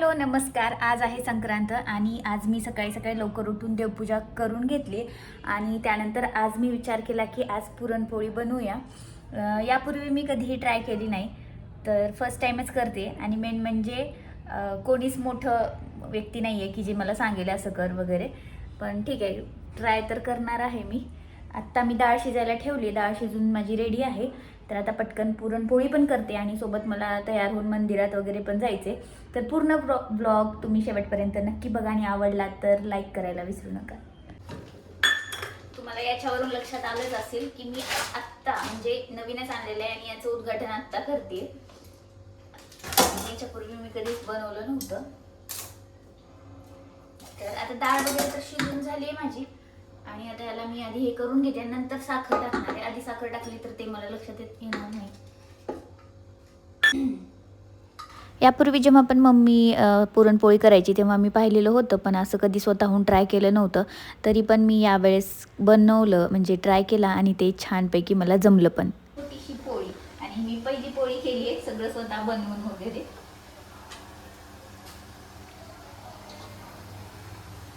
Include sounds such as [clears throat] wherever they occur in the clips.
Hello नमस्कार. आज आहे संक्रांत आणि आज मी सकाळी सकाळी लवकर उठून देवपूजा करून घेतली आणि त्यानंतर आज मी विचार केला की आज पुरणपोळी बनवूया. यापूर्वी मी कधीही ट्राय केली नाही तर फर्स्ट टाईमच करते आणि मेन म्हणजे कोणीच मोठं व्यक्ती नाही आहे की जे मला सांगेल असं कर वगैरे. पण ठीक आहे ट्राय तर करणार आहे मी. आत्ता मी डाळ शिजायला ठेवली. डाळ शिजून माझी रेडी आहे. तर आता पटकन पुरणपोळी पण करते आणि सोबत मला तयार होऊन मंदिरात वगैरे पण जायचे तर पूर्ण ब्लॉग तुम्ही शेवटपर्यंत नक्की बघा आणि आवडला तर लाईक करायला विसरू नका. तुम्हाला याच्यावरून लक्षात आलंच असेल की मी आत्ता म्हणजे नवीनच आणलेलं आहे आणि याचं उद्घाटन आत्ता करते. याच्यापूर्वी मी कधीच बनवलं नव्हतं. तर आता डाळ वगैरे तर शिजून झाली आहे माझी. आणि आता याला मी आधी हे करून घेते नंतर साखर टाकणार आहे. आधी साखर टाकली तर ते मला लक्षात येत येणार नाही. [clears throat] यापूर्वी जेव्हा पण मम्मी पुरणपोळी करायची तेव्हा मी पाहिलेलं होतं पण असं कधी स्वतःहून ट्राय केलं नव्हतं. तरी पण मी यावेळेस बनवलं म्हणजे ट्राय केला आणि ते छानपैकी मला जमलं पण. छोटीशी पोळी. आणि मी पहिली पोळी केली आहे सगळं स्वतः बनवून वगैरे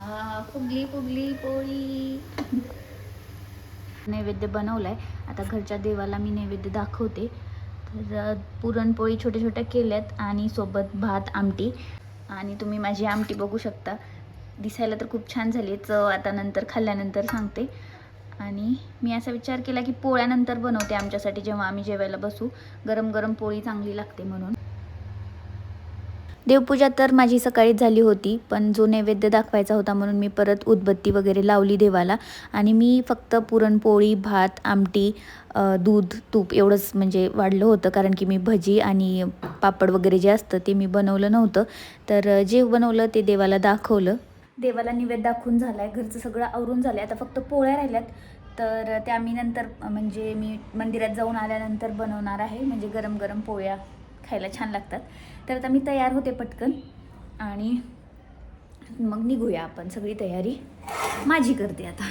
हा, फुगली फुगली पोळी. नैवेद्य बनवलाय. आता घरच्या देवाला मी नैवेद्य दाखवते. तर पुरणपोळी छोट्या छोट्या केल्यात आणि सोबत भात आमटी. आणि तुम्ही माझी आमटी बघू शकता. दिसायला तर खूप छान झाली. चव आता नंतर खाल्ल्यानंतर सांगते. आणि मी असा विचार केला की पोळ्यानंतर बनवते आमच्यासाठी जेव्हा आम्ही जेवायला बसू. गरम गरम पोळी चांगली लागते म्हणून. देवपूजा तर माझी सकाळीच झाली होती पण जो नैवेद्य दाखवायचा होता म्हणून मी परत उदबत्ती वगैरे लावली देवाला. आणि मी फक्त पुरणपोळी भात आमटी दूध तूप एवढंच म्हणजे वाढलं होतं. कारण की मी भजी आणि पापड वगैरे जे असतं ते मी बनवलं नव्हतं. तर जे बनवलं ते देवाला दाखवलं. देवाला निवेद दाखवून झाला आहे घरचं सगळं आवरून झालं आहे आता फक्त पोळ्या राहिल्यात. तर त्या मी नंतर म्हणजे मी मंदिरात जाऊन आल्यानंतर बनवणार आहे. म्हणजे गरम गरम पोळ्या. खायला छान लागतात. तर आता मी तयार होते पटकन. आणि मग निघूया आपण. सगळी तयारी माझी करते आता.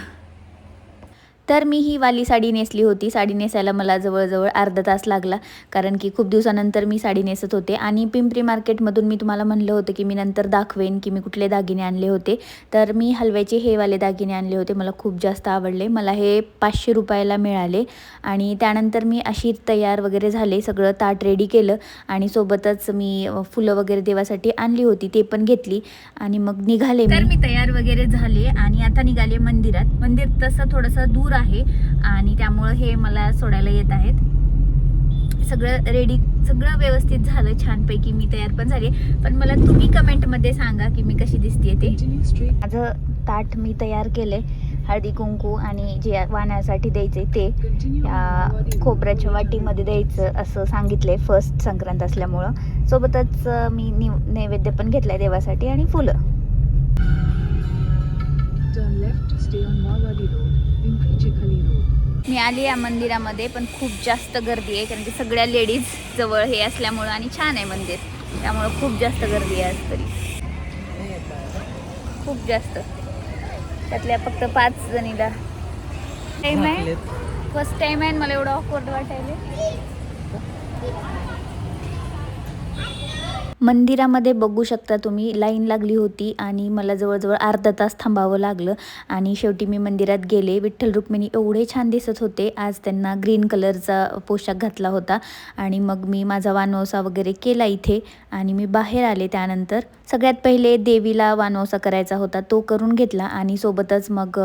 तर मी ही वाली साडी नेसली होती. साडी नेसायला मला जवळजवळ अर्धा तास लागला. कारण की खूप दिवसानंतर मी साडी नेसत होते. आणि पिंपरी मार्केटमधून मी तुम्हाला म्हणलं होतं की मी नंतर दाखवेन की मी कुठले दागिने आणले होते. तर मी हलव्याचे हे वाले दागिने आणले होते. मला खूप जास्त आवडले. मला हे पाचशे रुपयाला मिळाले. आणि त्यानंतर मी अशी तयार वगैरे झाले. सगळं ताट रेडी केलं. आणि सोबतच मी फुलं वगैरे देवासाठी आणली होती. ते पण घेतली. आणि मग निघाले तर मी तयार वगैरे झाले. आणि आता निघाले मंदिरात. मंदिर तसं थोडंसं दूर आहे आणि त्यामुळं हे मला सोडायला येत आहेत. सगळं रेडी सगळं व्यवस्थित झालं छानपैकी मी तयार पण झाले पण मला तुम्ही कमेंटमध्ये सांगा की मी कशी दिसते ते. माझं ताट मी तयार केलंय हळदी कुंकू आणि जे वाण्यासाठी द्यायचे ते या खोबऱ्याच्या वाटीमध्ये द्यायचं असं सांगितलंय फर्स्ट संक्रांत असल्यामुळं. सोबतच मी निव नैवेद्य पण घेतलाय देवासाठी आणि फुलं. मी आली या मंदिरामध्ये पण खूप जास्त गर्दी आहे कारण की सगळ्या लेडीज जवळ हे असल्यामुळं आणि छान आहे मंदिर. त्यामुळं खूप जास्त गर्दी आहे आज तरी. खूप जास्त. त्यातल्या फक्त पाच जणीला. टाईम आहे? फर्स्ट टाइम आहे आणि मला एवढं ऑकवर्ड वाटायला मंदिरामध्ये बघू शकता तुम्ही. लाईन लागली होती आणि मला जवळजवळ अर्धा तास थांबावं लागलं. आणि शेवटी मी मंदिरात गेले. विठ्ठल रुक्मिणी एवढे छान दिसत होते. आज त्यांना ग्रीन कलरचा पोशाख घातला होता. आणि मग मी माझा वानवसा वगैरे केला इथे आणि मी बाहेर आले. त्यानंतर सगळ्यात पहिले देवीला वानवसा करायचा होता. तो करून घेतला आणि सोबतच मग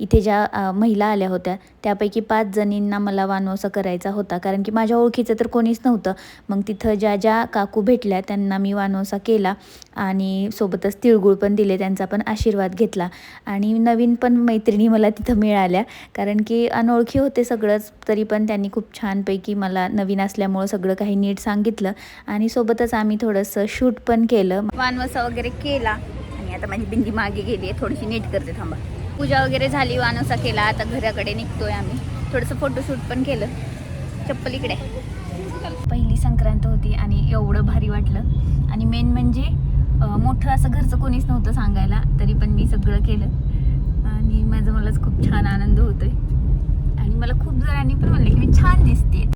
इथे ज्या महिला आल्या होत्या त्यापैकी पाच जणींना मला वानवसा करायचा होता. कारण की माझ्या ओळखीचं तर कोणीच नव्हतं. मग तिथं ज्या ज्या काकू भेटल्या त्यांना मी वानवसा केला आणि सोबतच तिळगुळ पण दिले त्यांचा पण आशीर्वाद घेतला. आणि नवीन पण मैत्रिणी मला तिथं मिळाल्या कारण की अनोळखी होते सगळंच तरी पण त्यांनी खूप छानपैकी मला नवीन असल्यामुळं सगळं काही नीट सांगितलं. आणि सोबतच आम्ही थोडंसं शूट पण केलं. वानवसा वगैरे केला. आणि आता माझी बिंदी मागे गेली आहे थोडीशी नीट करते थांबा. पूजा वगैरे झाली वानवसा केला आता घराकडे निघतोय आम्ही. थोडंसं फोटोशूट पण केलं. चप्पल इकडे. पहिली संक्रांत होती आणि एवढं भारी वाटलं. आणि मेन म्हणजे मोठं असं घरचं कोणीच नव्हतं सांगायला तरी पण मी सगळं केलं. आणि माझं मलाच खूप छान आनंद होतोय. आणि मला खूप जणांनी पण म्हणलं की मी छान दिसते